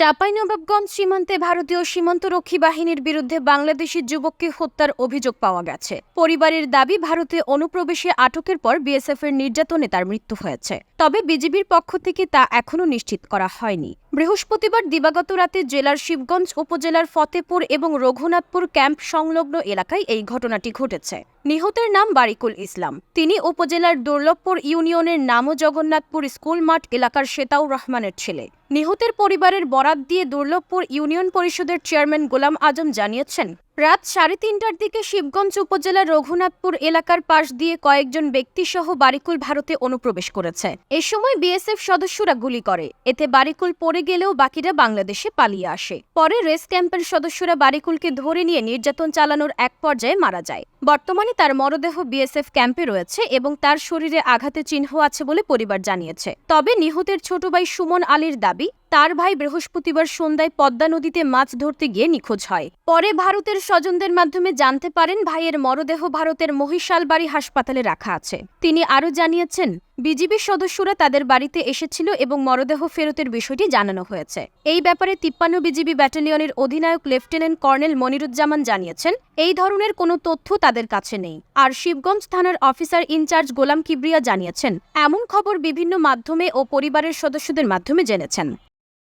চাঁপাইনবাবগঞ্জ সীমান্তে ভারতীয় সীমান্তরক্ষী বাহিনীর বিরুদ্ধে বাংলাদেশি যুবককে হত্যার অভিযোগ পাওয়া গেছে। পরিবারের দাবি, ভারতে অনুপ্রবেশে আটকের পর বিএসএফ এর নির্যাতনে তার মৃত্যু হয়েছে। তবে বিজিবির পক্ষ থেকে তা এখনও নিশ্চিত করা হয়নি। বৃহস্পতিবার দিবাগত রাতে জেলার শিবগঞ্জ উপজেলার ফতেপুর এবং রঘুনাথপুর ক্যাম্প সংলগ্ন এলাকায় এই ঘটনাটি ঘটেছে। নিহতের নাম বারিকুল ইসলাম। তিনি উপজেলার দুর্লভপুর ইউনিয়নের নামও জগন্নাথপুর স্কুল মাঠ এলাকার শেতাউর রহমানের ছেলে। নিহতের পরিবারের বরাত দিয়ে দুর্লভপুর ইউনিয়ন পরিষদের চেয়ারম্যান গোলাম আজম জানিয়েছেন রাত সাড়ে তিনটার দিকে শিবগঞ্জ উপজেলার রঘুনাথপুর এলাকার পাশ দিয়ে কয়েকজন ব্যক্তিসহ বারিকুল ভারতে অনুপ্রবেশ করেছে। এ সময় বিএসএফ সদস্যরা গুলি করে। এতে বারিকুল পড়ে গেলেও বাকিরা বাংলাদেশে পালিয়ে আসে। পরে রেস ক্যাম্পের সদস্যরা বারিকুলকে ধরে নিয়ে নির্যাতন চালানোর এক পর্যায়ে মারা যায়। বর্তমানে তার মরদেহ বিএসএফ ক্যাম্পে রয়েছে এবং তার শরীরে আঘাতে চিহ্ন আছে বলে পরিবার জানিয়েছে। তবে নিহতের ছোট ভাই সুমন আলীর দাবি তার ভাই বৃহস্পতিবার সন্ধ্যায় পদ্মা নদীতে মাছ ধরতে গিয়ে নিখোঁজ হয়। পরে ভারতের স্বজনদের মাধ্যমে জানতে পারেন ভাইয়ের মরদেহ ভারতের মহিশালবাড়ি হাসপাতালে রাখা আছে। তিনি আরও জানিয়েছেন বিজিবির সদস্যরা তাদের বাড়িতে এসেছিল এবং মরদেহ ফেরতের বিষয়টি জানানো হয়েছে। এই ব্যাপারে তিপ্পান্ন বিজিবি ব্যাটালিয়নের অধিনায়ক লেফটেন্যান্ট কর্নেল মনিরুজ্জামান জানিয়েছেন, এই ধরনের কোনো তথ্য তাদের কাছে নেই। আর শিবগঞ্জ থানার অফিসার ইনচার্জ গোলাম কিবরিয়া জানিয়েছেন, এমন খবর বিভিন্ন মাধ্যমে ও পরিবারের সদস্যদের মাধ্যমে জেনেছেন।